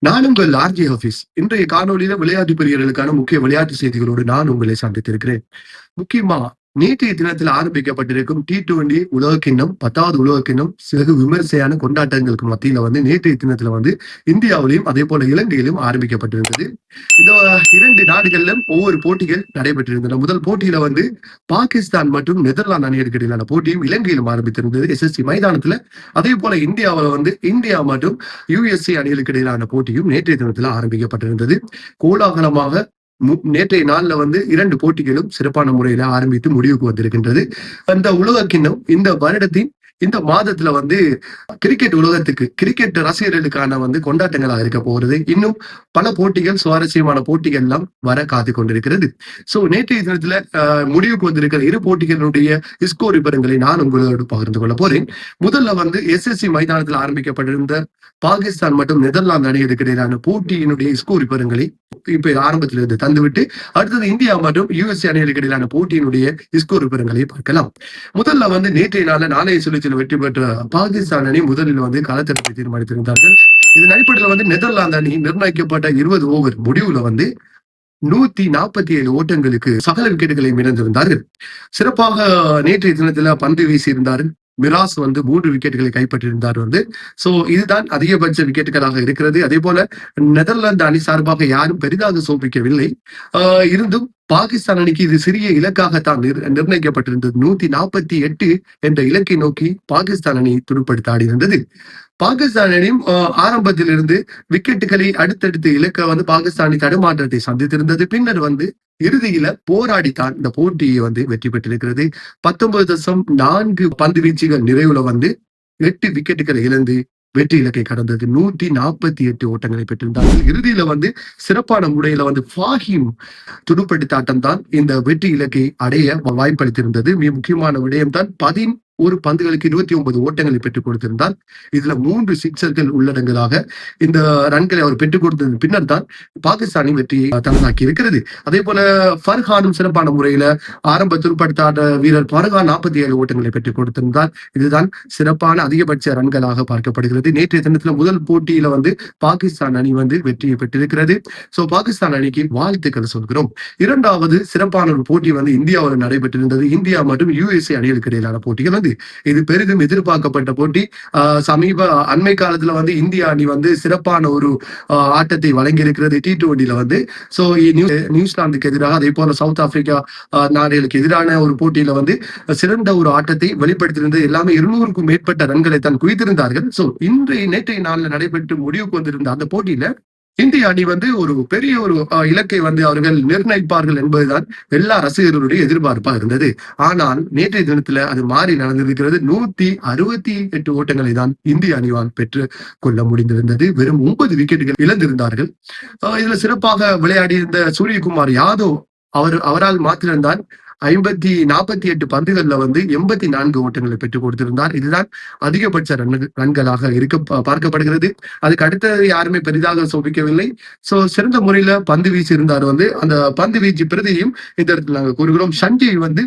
நான் உங்கள் RJ office இன்றைய காணொலியில விளையாட்டு பிரியர்களுக்கான முக்கிய விளையாட்டு செய்திகளோடு நான் உங்களை சந்தித்திருக்கிறேன். முக்கியமா நேற்றைய தினத்தில் ஆரம்பிக்கப்பட்டிருக்கும் டி டுவெண்டி உலகக்கிண்ணம் பத்தாவது உலகக்கிண்ணம் சிறகு விமர்சையான கொண்டாட்டங்களுக்கு மத்தியில வந்து நேற்றைய தினத்துல வந்து இந்தியாவிலையும் அதே போல இலங்கையிலும் ஆரம்பிக்கப்பட்டிருந்தது. இந்த இரண்டு நாடுகளிலும் ஒவ்வொரு போட்டிகள் நடைபெற்றிருந்தன. முதல் போட்டியில வந்து பாகிஸ்தான் மற்றும் நெதர்லாந்து அணிகளுக்கு இடையிலான போட்டியும் இலங்கையிலும் ஆரம்பித்திருந்தது. எஸ்எஸ்சி மைதானத்துல அதே போல இந்தியாவில் வந்து இந்தியா மற்றும் யுஎஸ்ஏ அணிகளுக்கு இடையிலான போட்டியும் நேற்றைய தினத்தில் ஆரம்பிக்கப்பட்டிருந்தது. கோலாகலமாக நேற்றைய நாள்ல வந்து இரண்டு போட்டிகளும் சிறப்பான முறையில ஆரம்பித்து முடிவுக்கு வந்திருக்கின்றது. அந்த உலக கிண்ணம் இந்த வருடத்தின் இந்த மாதத்துல வந்து கிரிக்கெட் உலகத்துக்கு கிரிக்கெட் ரசிகர்களுக்கான வந்து கொண்டாட்டங்களாக இருக்க போகிறது. இன்னும் பல போட்டிகள் சுவாரஸ்யமான போட்டிகள் எல்லாம் வர காத்து கொண்டிருக்கிறது. சோ நேற்றைய தினத்துல முடிவுக்கு வந்திருக்கிற இரு போட்டிகளுடைய ஸ்கோர் விவரங்களை நான் உங்களோடு பகிர்ந்து கொள்ள போறேன். முதல்ல வந்து எஸ் எஸ் சி மைதானத்தில் ஆரம்பிக்கப்பட்டிருந்த பாகிஸ்தான் மற்றும் நெதர்லாந்து அணிகளுக்கு இடையிலான போட்டியினுடைய ஸ்கோர் விவரங்களை இப்ப ஆரம்பத்தில் இருந்து தந்துவிட்டு அடுத்தது இந்தியா மற்றும் யுஎஸ்ஏ அணிகளுக்கு இடையிலான போட்டியினுடைய ஸ்கோர் விவரங்களை பார்க்கலாம். முதல்ல வந்து நேற்றைய நாள நாளைய சுழற்சியில் வெற்றி பெற்ற பாகிஸ்தான் அணி முதலில் வந்து களத்தெடுப்பை தீர்மானித்திருந்தார்கள். இதன் அடிப்படையில் வந்து நெதர்லாந்து அணி நிர்ணயிக்கப்பட்ட இருபது ஓவர் முடிவுல வந்து நூத்தி நாற்பத்தி ஏழு ஓட்டங்களுக்கு சகல விக்கெட்டுகளை இழந்திருந்தார்கள். சிறப்பாக நேற்றைய தினத்துல பந்து வீசி மிராஸ் வந்து மூன்று விக்கெட்டுகளை கைப்பற்றியிருந்தார் வந்து. சோ இதுதான் அதிகபட்ச விக்கெட்டுகளாக இருக்கிறது. அதே போல நெதர்லாந்து அணி சார்பாக யாரும் பெரிதாக சோபிக்கவில்லை இருந்தும் பாகிஸ்தான் அணிக்கு இது சிறிய இலக்காகத்தான் நிர்ணயிக்கப்பட்டிருந்தது. நூத்தி நாற்பத்தி எட்டு என்ற இலக்கை நோக்கி பாகிஸ்தான் அணி துடுப்படுத்த ஆடியிருந்தது பாகிஸ்தான் அணியும் ஆரம்பத்திலிருந்து விக்கெட்டுகளை அடுத்தடுத்து இலக்க வந்து பாகிஸ்தானி தடுமாற்றத்தை சந்தித்திருந்தது. பின்னர் வந்து இறுதியில போராடித்தான் இந்த போட்டியை வந்து வெற்றி பெற்றிருக்கிறது. பத்தொன்பது தசம் நான்கு பந்து வீச்சுகள் நிறைவுல வந்து எட்டு விக்கெட்டுகளை இழந்து வெற்றி இலக்கை கடந்தது. நூத்தி நாற்பத்தி எட்டு ஓட்டங்களை பெற்றிருந்தார்கள். இறுதியில வந்து சிறப்பான முறையில வந்து ஃபாஹிம் துடுப்படுத்தாட்டம் தான் இந்த வெற்றி இலக்கை அடைய வாய்ப்பளித்திருந்தது. மிக முக்கியமான விடயம் தான் பதின் ஒரு பந்துகளுக்கு இருபத்தி ஒன்பது ஓட்டங்களை பெற்றுக் கொடுத்திருந்தார். இதுல மூன்று சிக்ஸர்கள் உள்ளடங்கலாக இந்த ரன்களை அவர் பெற்றுக் கொடுத்தது பின்னர் தான் பாகிஸ்தானின் வெற்றியை தனதாக்கி இருக்கிறது. அதே போல ஃபர்ஹானும் சிறப்பான முறையில ஆரம்ப துருப்படுத்தாத வீரர் ஃபர்ஹான் நாற்பத்தி ஏழு ஓட்டங்களை பெற்றுக் கொடுத்திருந்தார். இதுதான் சிறப்பான அதிகபட்ச ரன்களாக பார்க்கப்படுகிறது. நேற்றைய தினத்துல முதல் போட்டியில வந்து பாகிஸ்தான் அணி வந்து வெற்றியை பெற்றிருக்கிறது. சோ பாகிஸ்தான் அணிக்கு வாழ்த்துக்கள் சொல்கிறோம். இரண்டாவது சிறப்பான ஒரு போட்டி வந்து இந்தியாவில் நடைபெற்றிருந்தது. இந்தியா மற்றும் யுஎஸ்ஏ அணிகளுக்கு இடையிலான போட்டிகள் வந்து இருந்தது இது பெரிதும் எதிர்பார்க்கப்பட்ட போட்டி. சமீப அண்மை காலத்துல வந்து இந்திய அணி வந்து சிறப்பான ஒரு ஆட்டத்தை வழங்கி இருக்கிறது டி டுவெண்டில வந்து சோ நியூசிலாந்துக்கு எதிராக அதே போல சவுத் ஆப்பிரிக்கா நாடுகளுக்கு எதிரான ஒரு போட்டியில வந்து சிறந்த ஒரு ஆட்டத்தை வெளிப்படுத்தியிருந்தது. எல்லாமே இருநூறுக்கும் மேற்பட்ட ரன்களை தான் குவித்திருந்தார்கள். சோ இன்றைய நேற்றைய நாளில் நடைபெற்று முடிவுக்கு வந்திருந்த அந்த போட்டியில இந்திய அணி வந்து ஒரு பெரிய ஒரு இலக்கை வந்து அவர்கள் நிர்ணயிப்பார்கள் என்பதுதான் எல்லா ரசிகர்களுடைய எதிர்பார்ப்பா இருந்தது. ஆனால் நேற்றைய தினத்துல அது மாறி நடந்திருக்கிறது. நூத்தி அறுபத்தி எட்டு ஓட்டங்களை தான் இந்திய அணிவால் பெற்று கொள்ள முடிந்திருந்தது. வெறும் ஒன்பது விக்கெட்டுகள் இழந்திருந்தார்கள். இதுல சிறப்பாக விளையாடியிருந்த சூரியகுமார் யாதவ் அவர் அவரால் மாத்திரம்தான் ஐம்பத்தி நாற்பத்தி எட்டு பந்துகள்ல வந்து எண்பத்தி நான்கு ஓட்டங்களை பெற்றுக் கொடுத்திருந்தார். இதுதான் அதிகபட்ச ரன் ரன்களாக இருக்க பார்க்கப்படுகிறது. அதுக்கு அடுத்தது யாருமே பெரிதாக சோபிக்கவில்லை. சோ சிறந்த முறையில பந்து வீசி இருந்தார் வந்து அந்த பந்து வீச்சு பிரதியும் இந்த இடத்துல நாங்க கூறுகிறோம். சஞ்சய் வந்து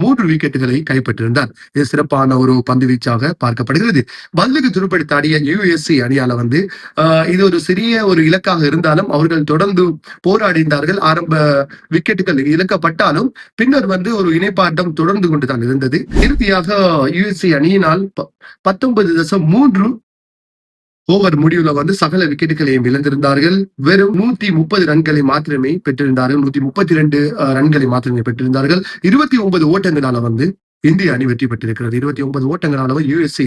மூன்று விக்கெட்டுகளை கைப்பற்றிருந்தார் இது சிறப்பான ஒரு பந்து வீச்சாக பார்க்கப்படுகிறது. பல்லுக்கு துருப்படுத்தாடிய யுஎஸ்சி அணியால வந்து இது ஒரு சிறிய ஒரு இலக்காக இருந்தாலும் அவர்கள் தொடர்ந்து போராடினார்கள் ஆரம்ப விக்கெட்டுகள் இழக்கப்பட்டாலும் பின்னர் வந்து ஒரு இணைப்பாட்டம் தொடர்ந்து கொண்டுதான் இருந்தது. இறுதியாக யுஎஸ்சி அணியினால் பத்தொன்பது தசம் மூன்று ஓவர் முடிவுல வந்து சகல விக்கெட்டுகளையும் இழந்திருந்தார்கள். வெறும் நூத்தி முப்பது ரன்களை மாத்திரமே பெற்றிருந்தார்கள். நூத்தி முப்பத்தி ரெண்டு ரன்களை மாத்திரமே பெற்றிருந்தார்கள். இருபத்தி ஒன்பது ஓட்டங்களால வந்து இந்திய அணி வெற்றி பெற்றிருக்கிறது. இருபத்தி ஒன்பது ஓட்டங்களால யுஎஸ்ஏ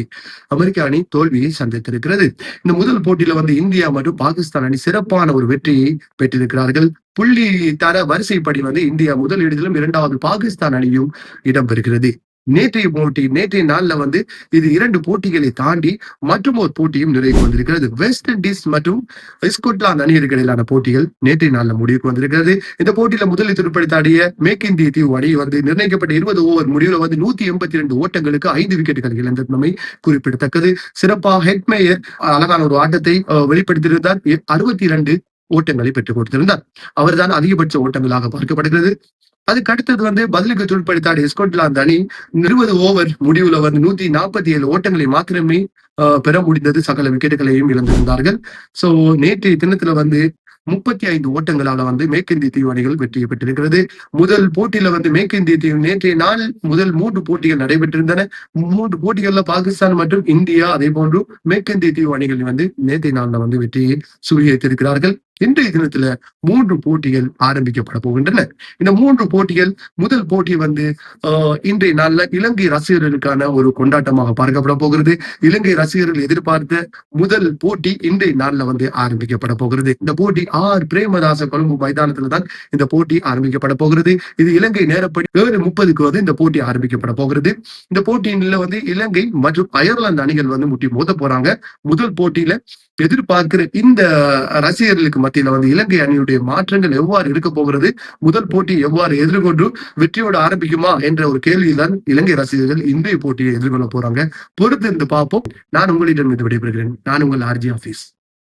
அமெரிக்க அணி தோல்வியை சந்தித்திருக்கிறது. இந்த முதல் போட்டியில வந்து இந்தியா மற்றும் பாகிஸ்தான் அணி சிறப்பான ஒரு வெற்றியை பெற்றிருக்கிறார்கள். புள்ளி தர வரிசைப்படி வந்து இந்தியா முதல் இடத்திலும் இரண்டாவது பாகிஸ்தான் அணியும் இடம்பெறுகிறது நேற்றைய போட்டி நேற்றைய நாள்ல வந்து இது இரண்டு போட்டிகளை தாண்டி மற்றும் ஒரு போட்டியும் நிறைவு வந்திருக்கிறது. வெஸ்ட் இண்டீஸ் மற்றும் ஸ்கொட்லாந்து அணியருக்கு இடையிலான போட்டிகள் நேற்றைய நாள்ல முடிவுக்கு வந்திருக்கிறது. இந்த போட்டியில முதலில் துடுப்படுத்தாடிய மேக் இந்திய தீவு அணி வந்து நிர்ணயிக்கப்பட்ட இருபது ஓவர் முடிவுல வந்து நூத்தி எண்பத்தி ரெண்டு ஓட்டங்களுக்கு ஐந்து விக்கெட்டுகள் இழந்திருந்தமை குறிப்பிடத்தக்கது. சிறப்பாக ஹெட்மேயர் அழகான ஒரு ஆட்டத்தை வெளிப்படுத்தியிருந்தார். அறுபத்தி இரண்டு ஓட்டங்களை பெற்றுக் கொடுத்திருந்தார். அவர்தான் அதிகபட்ச ஓட்டங்களாக பார்க்கப்படுகிறது. அதுக்கு அடுத்தது வந்து பதிலுக்கு துடுப்படுத்தாடிய எஸ்கோட்லாந்து அணி இருபது ஓவர் முடிவுல வந்து நூத்தி நாற்பத்தி ஏழு ஓட்டங்களை மாத்திரமே ஆஹ், பெற முடிந்தது. சகல விக்கெட்டுகளையும் இழந்திருந்தார்கள். சோ நேற்றைய தினத்துல வந்து முப்பத்தி ஐந்து ஓட்டங்களால வந்து மேற்கிந்திய தீவு அணிகள் வெற்றி பெற்றிருக்கிறது. முதல் போட்டியில வந்து மேற்கிந்திய தீவு நேற்றைய நாள் முதல் மூன்று போட்டிகள் நடைபெற்றிருந்தன. மூன்று போட்டிகள்ல பாகிஸ்தான் மற்றும் இந்தியா அதே போன்று மேற்கிந்திய தீவு அணிகள் வந்து நேற்றைய நாள்ல வந்து வெற்றியை சுழியத்திருக்கிறார்கள் இன்றைய தினத்துல மூன்று போட்டிகள் ஆரம்பிக்கப்பட போகின்றன. இந்த மூன்று போட்டிகள் முதல் போட்டி வந்து இன்றைய நாள்ல இலங்கை ரசிகர்களுக்கான ஒரு கொண்டாட்டமாக பார்க்கப்பட போகிறது. இலங்கை ரசிகர்கள் எதிர்பார்த்த முதல் போட்டி இன்றைய நாள்ல வந்து ஆரம்பிக்கப்பட போகிறது. இந்த போட்டி ஆர். பிரேமதாச கொழும்பு மைதானத்துல தான் இந்த போட்டி ஆரம்பிக்கப்பட போகிறது. இது இலங்கை நேரப்படி ஏழு முப்பதுக்கு வந்து இந்த போட்டி ஆரம்பிக்கப்பட போகிறது. இந்த போட்டியில வந்து இலங்கை மற்றும் அயர்லாந்து அணிகள் வந்து முட்டி மோத போறாங்க. முதல் போட்டியில எதிர்பார்க்கிற இந்த ரசிகர்களுக்கு மத்தியில வந்து இலங்கை அணியுடைய மாற்றங்கள் எவ்வாறு இருக்க போகிறது? முதல் போட்டி எவ்வாறு எதிர்கொண்டு வெற்றியோடு ஆரம்பிக்குமா என்ற ஒரு கேள்வியில்தான் இலங்கை ரசிகர்கள் இன்றைய போட்டியை எதிர்கொள்ள போறாங்க. பொறுத்து இருந்து பார்ப்போம். நான் உங்களிடம் இது விடைபெறுகிறேன். நான் உங்கள் ஆர்ஜி ஆபீஸ்